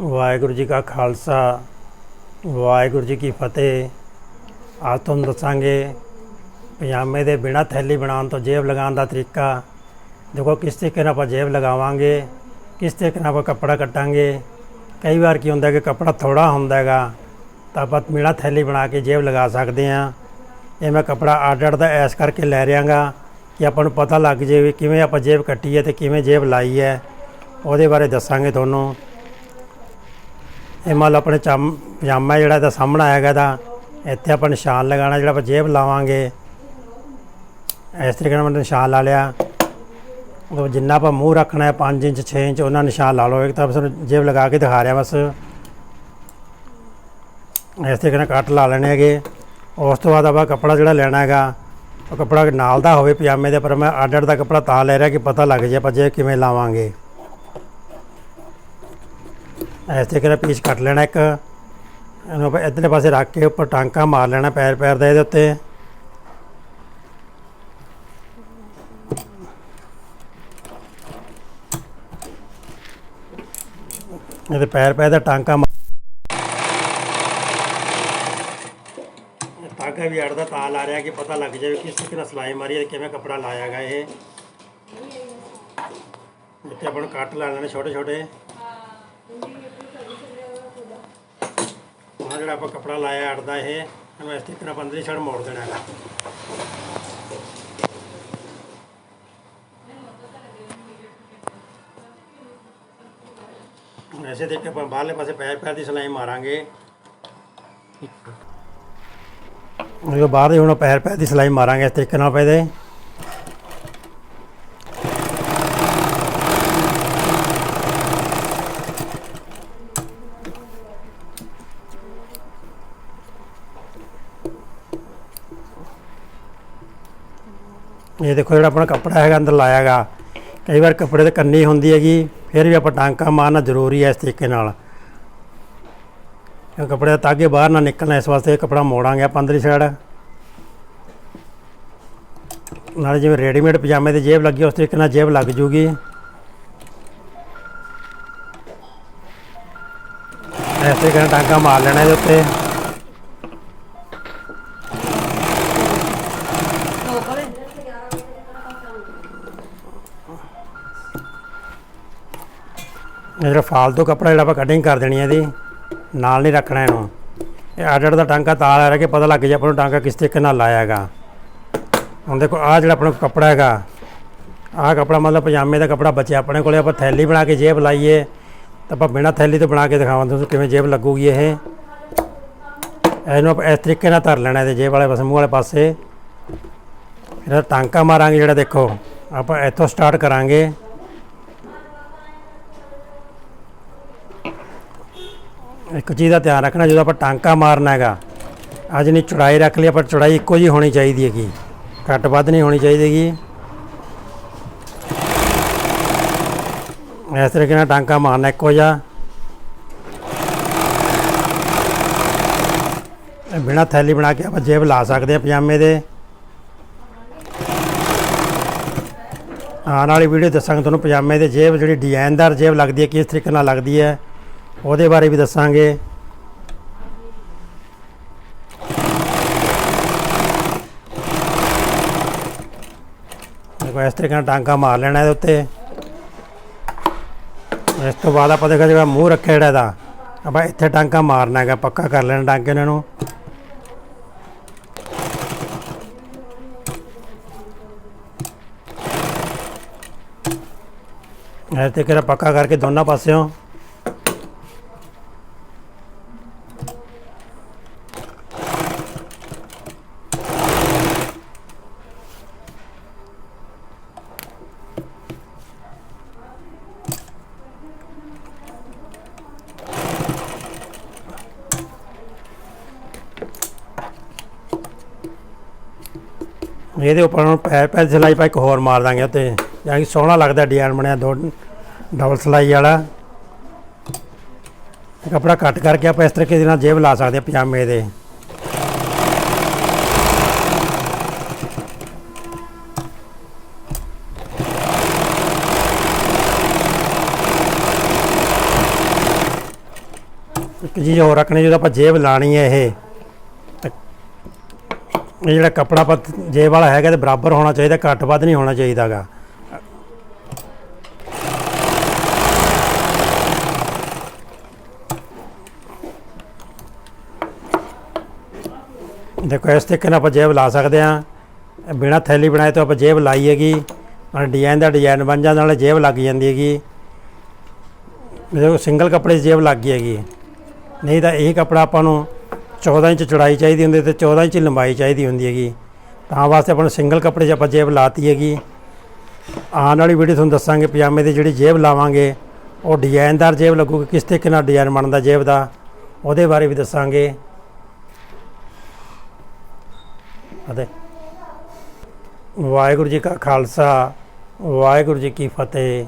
ਵਾਹਿਗੁਰੂ ਜੀ ਕਾ ਖਾਲਸਾ, ਵਾਹਿਗੁਰੂ ਜੀ ਕੀ ਫਤਿਹ। ਅੱਜ ਤੁਹਾਨੂੰ ਦੱਸਾਂਗੇ ਪਜਾਮੇ ਦੇ ਬਿਨਾ ਥੈਲੀ ਬਣਾਉਣ ਤੋਂ ਜੇਬ ਲਗਾਉਣ ਦਾ ਤਰੀਕਾ। ਦੇਖੋ ਕਿਸ ਤਰੀਕੇ ਨਾਲ ਆਪਾਂ ਜੇਬ ਲਗਾਵਾਂਗੇ, ਕਿਸ ਤਰੀਕੇ ਨਾਲ ਆਪਾਂ ਕੱਪੜਾ ਕੱਟਾਂਗੇ। ਕਈ ਵਾਰ ਕੀ ਹੁੰਦਾ ਕਿ ਕੱਪੜਾ ਥੋੜਾ ਹੁੰਦਾ ਹੈਗਾ, ਤਾਂ ਆਪਾਂ ਬਿਨਾ ਥੈਲੀ ਬਣਾ ਕੇ ਜੇਬ ਲਗਾ ਸਕਦੇ ਹਾਂ। ਇਹ ਮੈਂ ਕੱਪੜਾ ਅੱਡ ਅੱਡ ਦਾ ਐਸ ਕਰਕੇ ਲੈ ਰਿਆਂਗਾ ਕਿ ਆਪਾਂ ਨੂੰ ਪਤਾ ਲੱਗ ਜੇ ਵੀ ਕਿਵੇਂ ਆਪਾਂ ਜੇਬ ਕੱਟੀ ਹੈ ਤੇ ਕਿਵੇਂ ਜੇਬ ਲਾਈ ਹੈ। ਉਹਦੇ ਬਾਰੇ ਦੱਸਾਂਗੇ ਤੁਹਾਨੂੰ। ਇਹ ਮੰਨ ਲਓ ਆਪਣੇ ਚਾਮ ਪਜਾਮਾ ਜਿਹੜਾ ਇਹਦਾ ਸਾਹਮਣਾ ਆਏਗਾ ਇਹਦਾ, ਇੱਥੇ ਆਪਾਂ ਨਿਸ਼ਾਨ ਲਗਾਉਣਾ ਜਿਹੜਾ ਆਪਾਂ ਜੇਬ ਲਾਵਾਂਗੇ। ਇਸ ਤਰੀਕੇ ਨਾਲ ਮੈਂ ਨਿਸ਼ਾਨ ਲਾ ਲਿਆ। ਉਹ ਜਿੰਨਾ ਆਪਾਂ ਮੂੰਹ ਰੱਖਣਾ ਹੈ 5 ਇੰਚ 6 ਇੰਚ, ਉਹਨਾਂ ਨਿਸ਼ਾਨ ਲਾ ਲਓ। ਇੱਕ ਤਾਂ ਬਸ ਜੇਬ ਲਗਾ ਕੇ ਦਿਖਾ ਰਿਹਾ ਬਸ। ਇਸ ਤਰੀਕੇ ਨਾਲ ਕੱਟ ਲਾ ਲੈਣੇ ਹੈਗੇ। ਉਸ ਤੋਂ ਬਾਅਦ ਆਪਾਂ ਕੱਪੜਾ ਜਿਹੜਾ ਲੈਣਾ ਹੈਗਾ, ਉਹ ਕੱਪੜਾ ਨਾਲ ਦਾ ਹੋਵੇ ਪਜਾਮੇ ਦੇ, ਪਰ ਮੈਂ ਅੱਡ ਅੱਡ ਦਾ ਕੱਪੜਾ ਤਾਂ ਲੈ ਰਿਹਾ ਕਿ ਪਤਾ ਲੱਗ ਜੇ ਆਪਾਂ ਜੇਬ ਕਿਵੇਂ ਲਾਵਾਂਗੇ। ਇਸ ਤਰੀਕੇ ਨਾਲ ਪੀਸ ਕੱਟ ਲੈਣਾ ਇੱਕ। ਇਹਨੂੰ ਆਪਾਂ ਇੱਧਰਲੇ ਪਾਸੇ ਰੱਖ ਕੇ ਉੱਪਰ ਟਾਂਕਾ ਮਾਰ ਲੈਣਾ ਪੈਰ ਪੈਰ ਦਾ ਇਹਦੇ ਉੱਤੇ। ਇਹਦੇ ਪੈਰ ਪੈਰ ਦਾ ਟਾਂਕਾ ਮਾਰ ਟਾਂਕਾ ਵੀ ਅੜਦਾ ਤਾਂ ਲਾ ਰਿਹਾ ਕਿ ਪਤਾ ਲੱਗ ਜਾਵੇ ਕਿਸ ਤਰੀਕੇ ਨਾਲ ਸਲਾਈ ਮਾਰੀ ਹੈ ਕਿਵੇਂ ਕੱਪੜਾ ਲਾਇਆ ਗਾ ਇਹ। ਇੱਥੇ ਆਪਾਂ ਨੂੰ ਕੱਟ ਲਾ ਲੈਣੇ ਛੋਟੇ ਛੋਟੇ ਜਿਹੜਾ ਆਪਾਂ ਕੱਪੜਾ ਲਾਇਆ ਅੜਦਾ ਇਹ, ਇਹਨੂੰ ਇਸ ਤਰੀਕੇ ਨਾਲ ਬੰਦੇ ਛੜ ਮੋੜ ਦੇਣਾ ਹੈਗਾ। ਐਸੇ ਦੇਖ ਕੇ ਆਪਾਂ ਬਾਹਰਲੇ ਪਾਸੇ ਪੈਰ ਪੈਰ ਦੀ ਸਲਾਈ ਮਾਰਾਂਗੇ। ਇਹ ਬਾਹਰ ਦੇ ਹੁਣ ਪੈਰ ਪੈਰ ਦੀ ਸਲਾਈ ਮਾਰਾਂਗੇ ਇਸ ਤਰੀਕੇ ਨਾਲ ਪੈਦੇ ਇਹ ਦੇਖੋ ਜਿਹੜਾ ਆਪਣਾ ਕੱਪੜਾ ਹੈਗਾ ਅੰਦਰ ਲਾਇਆ ਹੈਗਾ ਕਈ ਵਾਰ ਕੱਪੜੇ ਤੇ ਕੰਨੀ ਹੁੰਦੀ ਹੈਗੀ, ਫਿਰ ਵੀ ਆਪਾਂ ਟਾਂਕਾ ਮਾਰਨਾ ਜ਼ਰੂਰੀ ਹੈ ਇਸ ਤਰੀਕੇ ਨਾਲ। ਇਹ ਕੱਪੜੇ ਦਾ ਤਾਗੇ ਬਾਹਰ ਨਾ ਨਿਕਲਣਾ, ਇਸ ਵਾਸਤੇ ਇਹ ਕੱਪੜਾ ਮੋੜਾਂਗੇ ਆਪਾਂ ਅੰਦਰਲੀ ਸਾਈਡ ਨਾਲੇ ਜਿਵੇਂ ਰੈਡੀਮੇਡ ਪਜਾਮੇ ਤੇ ਜੇਬ ਲੱਗੀ, ਉਸ ਤਰੀਕੇ ਨਾਲ ਜੇਬ ਲੱਗ ਜੂਗੀ। ਇਸ ਤਰੀਕੇ ਨਾਲ ਟਾਂਕਾ ਮਾਰ ਲੈਣਾ ਇਹਦੇ ਉੱਤੇ। ਜਿਹੜਾ ਫਾਲਤੂ ਕੱਪੜਾ ਜਿਹੜਾ ਆਪਾਂ ਕਟਿੰਗ ਕਰ ਦੇਣੀ ਹੈ ਇਹਦੀ, ਨਾਲ ਨਹੀਂ ਰੱਖਣਾ ਇਹਨੂੰ। ਇਹ ਅੱਡ ਅੱਡ ਦਾ ਟਾਂਕਾ ਤਾਂ ਆ ਰਿਹਾ ਕਿ ਪਤਾ ਲੱਗ ਜਾ ਆਪਾਂ ਨੂੰ ਟਾਂਕਾ ਕਿਸ ਤਰੀਕੇ ਨਾਲ ਲਾਇਆ ਹੈਗਾ। ਹੁਣ ਦੇਖੋ, ਆਹ ਜਿਹੜਾ ਆਪਣਾ ਕੱਪੜਾ ਹੈਗਾ, ਆਹ ਕੱਪੜਾ ਮਤਲਬ ਪਜਾਮੇ ਦਾ ਕੱਪੜਾ ਬਚਿਆ ਆਪਣੇ ਕੋਲੇ, ਆਪਾਂ ਥੈਲੀ ਬਣਾ ਕੇ ਜੇਬ ਲਾਈਏ, ਤਾਂ ਆਪਾਂ ਬਿਨਾਂ ਥੈਲੀ ਤੋਂ ਬਣਾ ਕੇ ਦਿਖਾਵਾਂ ਤੁਹਾਨੂੰ ਕਿਵੇਂ ਜੇਬ ਲੱਗੂਗੀ ਇਹ। ਇਹਨੂੰ ਆਪਾਂ ਇਸ ਤਰੀਕੇ ਨਾਲ ਧਰ ਲੈਣਾ ਇਹਦੇ ਜੇਬ ਵਾਲੇ ਪਾਸੇ, ਮੂੰਹ ਵਾਲੇ ਪਾਸੇ। ਇਹਦਾ ਟਾਂਕਾ ਮਾਰਾਂਗੇ ਜਿਹੜਾ ਦੇਖੋ, ਆਪਾਂ ਇੱਥੋਂ ਸਟਾਰਟ ਕਰਾਂਗੇ। ਇੱਕ ਚੀਜ਼ ਦਾ ਧਿਆਨ ਰੱਖਣਾ, ਜਦੋਂ ਆਪਾਂ ਟਾਂਕਾ ਮਾਰਨਾ ਹੈਗਾ, ਅੱਜ ਨਹੀਂ ਚੜਾਈ ਰੱਖ ਲਈ, ਆਪਾਂ ਚੜਾਈ ਇੱਕੋ ਜੀ ਹੋਣੀ ਚਾਹੀਦੀ ਹੈਗੀ। ਘੱਟ ਵੱਧ ਨਹੀਂ ਹੋਣੀ ਚਾਹੀਦੀ ਹੈਗੀ। ਇਸ ਤਰੀਕੇ ਨਾਲ ਟਾਂਕਾ ਮਾਰਨਾ ਇੱਕੋ ਜਿਹਾ। ਇਹ ਬਿਨਾ ਥੈਲੀ ਬਣਾ ਕੇ ਆਪਾਂ ਜੇਬ ਲਾ ਸਕਦੇ ਹਾਂ ਪਜਾਮੇ ਦੇ। ਆਉਣ ਵਾਲੀ ਵੀਡੀਓ ਦੱਸਾਂਗੇ ਤੁਹਾਨੂੰ ਪਜਾਮੇ ਦੇ ਜੇਬ, ਜਿਹੜੀ ਡਿਜ਼ਾਈਨਦਾਰ ਜੇਬ ਲੱਗਦੀ ਹੈ, ਕਿਸ ਤਰੀਕੇ ਨਾਲ ਲੱਗਦੀ ਹੈ। ਉਹਦੇ ਬਾਰੇ ਵੀ ਦੱਸਾਂਗੇ। ਦੇਖੋ, ਇਸ ਤਰੀਕੇ ਨਾਲ ਟਾਂਕਾ ਮਾਰ ਲੈਣਾ ਇਹਦੇ ਉੱਤੇ। ਇਸ ਤੋਂ ਬਾਅਦ ਆਪਾਂ ਦੇਖਾ, ਜਿਹੜਾ ਮੂੰਹ ਰੱਖਿਆ ਜਿਹੜਾ ਇਹਦਾ, ਆਪਾਂ ਇੱਥੇ ਟਾਂਕਾ ਮਾਰਨਾ ਹੈਗਾ, ਪੱਕਾ ਕਰ ਲੈਣਾ ਟਾਂਕੇ ਇਹਨਾਂ। ਨੂੰ ਇਸ ਤਰੀਕੇ ਨਾਲ ਪੱਕਾ ਕਰਕੇ ਦੋਨਾਂ ਪਾਸਿਓਂ ਇਹਦੇ ਉੱਪਰ ਹੁਣ ਪੈ ਪੈਰ ਸਿਲਾਈ ਪਾ ਇੱਕ ਹੋਰ ਮਾਰ ਦਾਂਗੇ ਉੱਤੇ। ਜਾਂ ਕਿ ਸੋਹਣਾ ਲੱਗਦਾ ਡਿਜ਼ਾਈਨ ਬਣਿਆ, ਦੋ ਡਬਲ ਸਿਲਾਈ ਵਾਲਾ। ਇਹ ਕੱਪੜਾ ਕੱਟ ਕਰਕੇ ਆਪਾਂ ਇਸ ਤਰੀਕੇ ਦੇ ਨਾਲ ਜੇਬ ਲਾ ਸਕਦੇ ਹਾਂ ਪਜਾਮੇ ਦੇ। ਇੱਕ ਚੀਜ਼ ਹੋਰ ਰੱਖਣੀ, ਜਦੋਂ ਆਪਾਂ ਜੇਬ ਲਾਣੀ ਹੈ ਇਹ। ਇਹ ਜਿਹੜਾ ਕੱਪੜਾ ਆਪਾਂ ਜੇਬ ਵਾਲਾ ਹੈਗਾ ਤੇ ਬਰਾਬਰ ਹੋਣਾ ਚਾਹੀਦਾ, ਘੱਟ ਵੱਧ ਨਹੀਂ ਹੋਣਾ ਚਾਹੀਦਾਗਾ। ਦੇਖੋ, ਇਸ ਤਰੀਕੇ ਨਾਲ ਆਪਾਂ ਜੇਬ ਲਾ ਸਕਦੇ ਆ ਬਿਨਾ ਥੈਲੀ ਬਣਾਏ ਤੋਂ ਆਪਾਂ ਜੇਬ ਲਾਈ ਹੈਗੀ। ਨਾਲ ਡਿਜ਼ਾਈਨ ਦਾ ਡਿਜ਼ਾਈਨ ਬਣ ਜਾਂਦਾ, ਨਾਲੇ ਜੇਬ ਲੱਗ ਜਾਂਦੀ ਹੈਗੀ। ਦੇਖੋ ਸਿੰਗਲ ਕੱਪੜੇ ਜੇਬ ਲੱਗ ਗਈ ਹੈਗੀ। ਨਹੀਂ ਤਾਂ ਇਹ ਕੱਪੜਾ ਆਪਾਂ ਨੂੰ 14 ਇੰਚ ਚੌੜਾਈ ਚਾਹੀਦੀ ਹੁੰਦੀ ਤੇ 14 ਇੰਚ ਲੰਬਾਈ ਚਾਹੀਦੀ ਹੁੰਦੀ ਹੈਗੀ। ਤਾਂ ਵਾਸਤੇ ਆਪਾਂ ਨੂੰ ਸਿੰਗਲ ਕੱਪੜੇ 'ਚ ਆਪਾਂ ਜੇਬ ਲਾਤੀ ਹੈਗੀ। ਆਉਣ ਵਾਲੀ ਵੀਡੀਓ ਤੁਹਾਨੂੰ ਦੱਸਾਂਗੇ ਪਜਾਮੇ ਦੀ ਜਿਹੜੀ ਜੇਬ ਲਾਵਾਂਗੇ। ਉਹ ਡਿਜ਼ਾਈਨਦਾਰ ਜੇਬ ਲੱਗੂਗੀ, ਕਿਸ ਤਰੀਕੇ ਨਾਲ ਡਿਜ਼ਾਈਨ ਬਣਦਾ ਜੇਬ ਦਾ, ਉਹਦੇ ਬਾਰੇ ਵੀ ਦੱਸਾਂਗੇ। ਅਤੇ ਵਾਹਿਗੁਰੂ ਜੀ ਕਾ ਖਾਲਸਾ, ਵਾਹਿਗੁਰੂ ਜੀ ਕੀ ਫਤਿਹ।